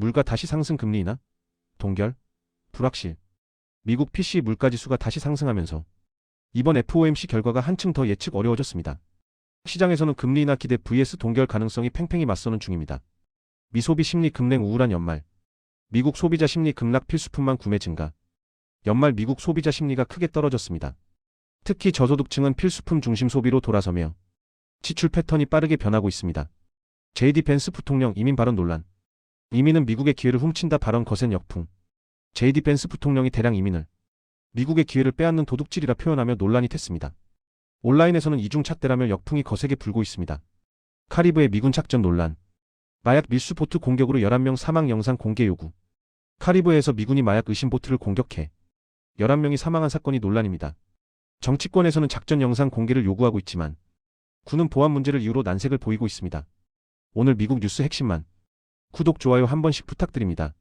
물가 다시 상승 금리 인하? 동결? 불확실. 미국 PC 물가지수가 다시 상승하면서 이번 FOMC 결과가 한층 더 예측 어려워졌습니다. 시장에서는 금리 인하 기대 vs 동결 가능성이 팽팽히 맞서는 중입니다. 미소비 심리 급냉 우울한 연말. 미국 소비자 심리 급락 필수품만 구매 증가. 연말 미국 소비자 심리가 크게 떨어졌습니다. 특히 저소득층은 필수품 중심 소비로 돌아서며 지출 패턴이 빠르게 변하고 있습니다. JD 벤스 부통령 이민 발언 논란. 이민은 미국의 기회를 훔친다 발언 거센 역풍. JD 벤스 부통령이 대량 이민을 미국의 기회를 빼앗는 도둑질이라 표현하며 논란이 됐습니다. 온라인에서는 이중 잣대라며 역풍이 거세게 불고 있습니다. 카리브해 미군 작전 논란. 마약 밀수 보트 공격으로 11명 사망 영상 공개 요구. 카리브해에서 미군이 마약 의심 보트를 공격해 11명이 사망한 사건이 논란입니다. 정치권에서는 작전 영상 공개를 요구하고 있지만 군은 보안 문제를 이유로 난색을 보이고 있습니다. 오늘 미국 뉴스 핵심만 구독, 좋아요 한 번씩 부탁드립니다.